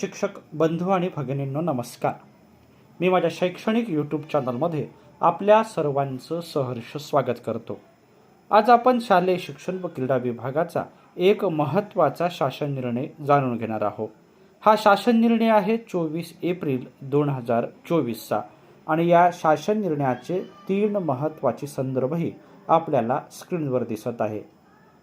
शिक्षक बंधू आणि भगिनींनो नमस्कार. मी माझ्या शैक्षणिक यूट्यूब चॅनलमध्ये आपल्या सर्वांचं सहर्ष स्वागत करतो. आज आपण शालेय शिक्षण व क्रीडा विभागाचा एक महत्त्वाचा शासन निर्णय जाणून घेणार आहोत. हा शासन निर्णय आहे चोवीस एप्रिल दोन हजार चोवीसचा आणि या शासन निर्णयाचे तीन महत्त्वाचे संदर्भही आपल्याला स्क्रीनवर दिसत आहे.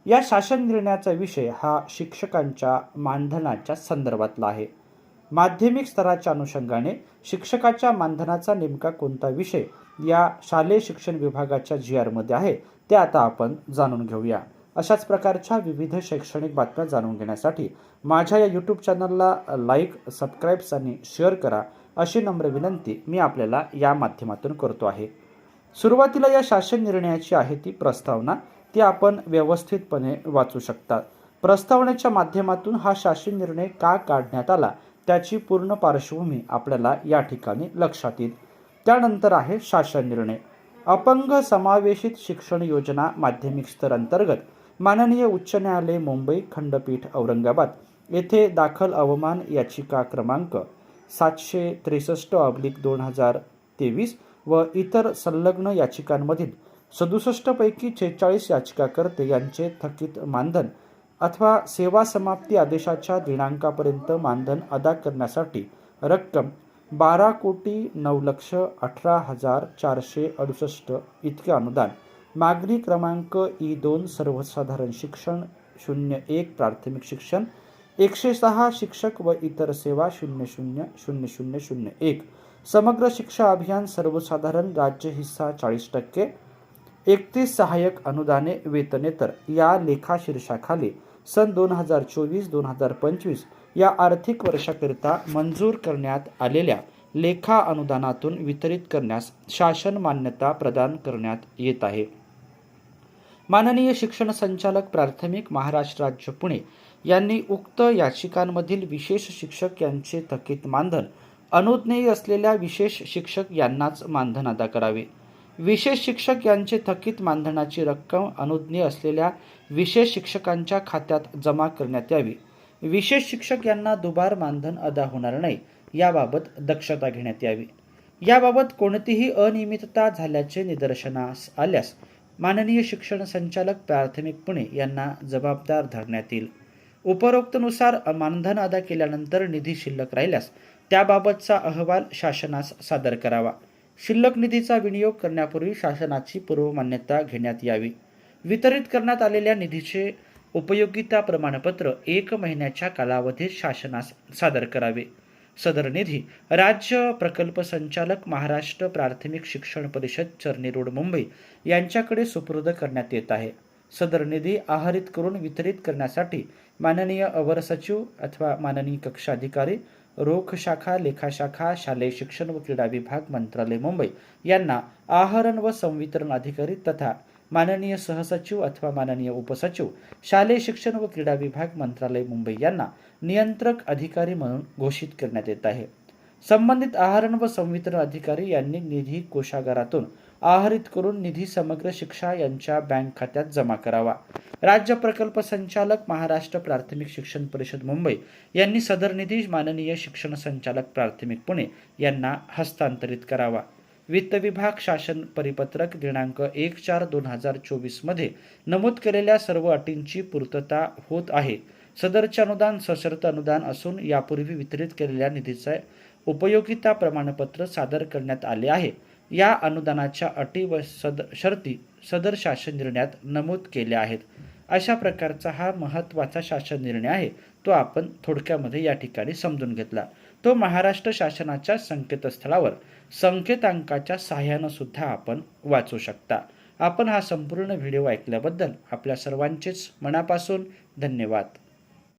या शासन निर्णयाचा विषय हा शिक्षकांच्या मानधनाच्या संदर्भातला आहे. माध्यमिक स्तराच्या अनुषंगाने शिक्षकाच्या मानधनाचा नेमका कोणता विषय या शालेय शिक्षण विभागाच्या जी आरमध्ये आहे ते आता आपण जाणून घेऊया. अशाच प्रकारच्या विविध शैक्षणिक बातम्या जाणून घेण्यासाठी माझ्या या यूट्यूब चॅनलला लाईक सबस्क्राईब्स आणि शेअर करा अशी नम्र विनंती मी आपल्याला या माध्यमातून करतो आहे. सुरुवातीला या शासन निर्णयाची आहे ती प्रस्तावना ती आपण व्यवस्थितपणे वाचू शकता. प्रस्तावनेच्या माध्यमातून हा शासन निर्णय का काढण्यात आला त्याची पूर्ण पार्श्वभूमी आपल्याला या ठिकाणी लक्षात येईल. त्यानंतर आहे शासन निर्णय. अपंग समावेशित शिक्षण योजना माध्यमिक स्तर अंतर्गत माननीय उच्च न्यायालय मुंबई खंडपीठ औरंगाबाद येथे दाखल अवमान याचिका क्रमांक सातशे त्रेसष्ट अब्लिक दोन हजार तेवीस व इतर संलग्न याचिकांमधील सदुसष्टपैकी छेचाळीस याचिकाकर्ते यांचे थकीत मानधन अथवा सेवा समाप्ती आदेशाच्या दिनांकापर्यंत मानधन अदा करण्यासाठी रक्कम बारा कोटी नऊ लक्ष अठरा हजार चारशे अडुसष्ट इतके अनुदान. मागणी क्रमांक ई दोन सर्वसाधारण शिक्षण शून्य एक प्राथमिक शिक्षण एकशे सहा शिक्षक व इतर सेवा शून्य शून्य शून्य शून्य शून्य एक. समग्र शिक्षा अभियान सर्वसाधारण राज्य हिस्सा चाळीस टक्के. एकतीस सहाय्यक अनुदाने वेतनेतर. या लेखा शीर्षाखाली सन दोन हजार चोवीस दोन हजार पंचवीस या आर्थिक वर्षाकरिता मंजूर करण्यात आलेल्या लेखा अनुदानातून वितरित करण्यास शासन मान्यता प्रदान करण्यात येत आहे. माननीय शिक्षण संचालक प्राथमिक महाराष्ट्र राज्य पुणे यांनी उक्त याचिकांमधील विशेष शिक्षक यांचे थकीत मानधन अनुज्ञेय असलेल्या विशेष शिक्षक यांनाच मानधन अदा करावे. विशेष शिक्षक यांचे थकीत मानधनाची रक्कम अनुज्ञे असलेल्या विशेष शिक्षकांच्या खात्यात जमा करण्यात यावी. विशेष शिक्षक यांना दुबार मानधन अदा होणार नाही याबाबत दक्षता घेण्यात यावी. याबाबत कोणतीही अनियमितता झाल्याचे निदर्शनास आल्यास माननीय शिक्षण संचालक प्राथमिक पुणे यांना जबाबदार धरण्यात येईल. उपरोक्तनुसार मानधन अदा केल्यानंतर निधी शिल्लक राहिल्यास त्याबाबतचा अहवाल शासनास सादर करावा. शिल्लक निधीचा विनियोग करण्यापूर्वी शासनाची पूर्वमान्यता घेण्यात यावी. वितरित करण्यात आलेल्या निधीचे उपयोगिता प्रमाणपत्र एक महिन्याच्या कालावधीत शासनास सादर करावे. सदर निधी राज्य प्रकल्प संचालक महाराष्ट्र प्राथमिक शिक्षण परिषद चर्नी रोड मुंबई यांच्याकडे सुपूर्द करण्यात येत आहे. सदर निधी आहरित करून वितरित करण्यासाठी माननीय अवर सचिव अथवा माननीय कक्षाधिकारी रोख शाखा लेखाशाखा शालेय शिक्षण व क्रीडा विभाग मंत्रालय मुंबई यांना आहरण व संवितरण अधिकारी तथा माननीय सहसचिव अथवा माननीय उपसचिव शालेय शिक्षण व क्रीडा विभाग मंत्रालय मुंबई यांना नियंत्रक अधिकारी म्हणून घोषित करण्यात येत आहे. संबंधित आहरण व संवितरण अधिकारी यांनी निधी कोषागारातून आहरित करून निधी समग्र शिक्षा यांच्या बँक खात्यात जमा करावा. राज्य प्रकल्प संचालक महाराष्ट्र प्राथमिक शिक्षण परिषद मुंबई यांनी सदर निधी माननीय शिक्षण संचालक प्राथमिक पुणे यांना हस्तांतरित करावा. वित्त विभाग शासन परिपत्रक दिनांक एक चार दोन हजार चोवीसमध्ये नमूद केलेल्या सर्व अटींची पूर्तता होत आहे. सदरचे अनुदान सशर्त अनुदान असून यापूर्वी वितरित केलेल्या निधीचे उपयोगिता प्रमाणपत्र सादर करण्यात आले आहे. या अनुदानाच्या अटी व सद शर्ती सदर शासन निर्णयात नमूद केल्या आहेत. अशा प्रकारचा हा महत्त्वाचा शासन निर्णय आहे तो आपण थोडक्यामध्ये या ठिकाणी समजून घेतला. तो महाराष्ट्र शासनाच्या संकेतस्थळावर संकेतांकाच्या सहाय्यानं सुद्धा आपण वाचू शकता. आपण हा संपूर्ण व्हिडिओ ऐकल्याबद्दल आपल्या सर्वांचेच मनापासून धन्यवाद.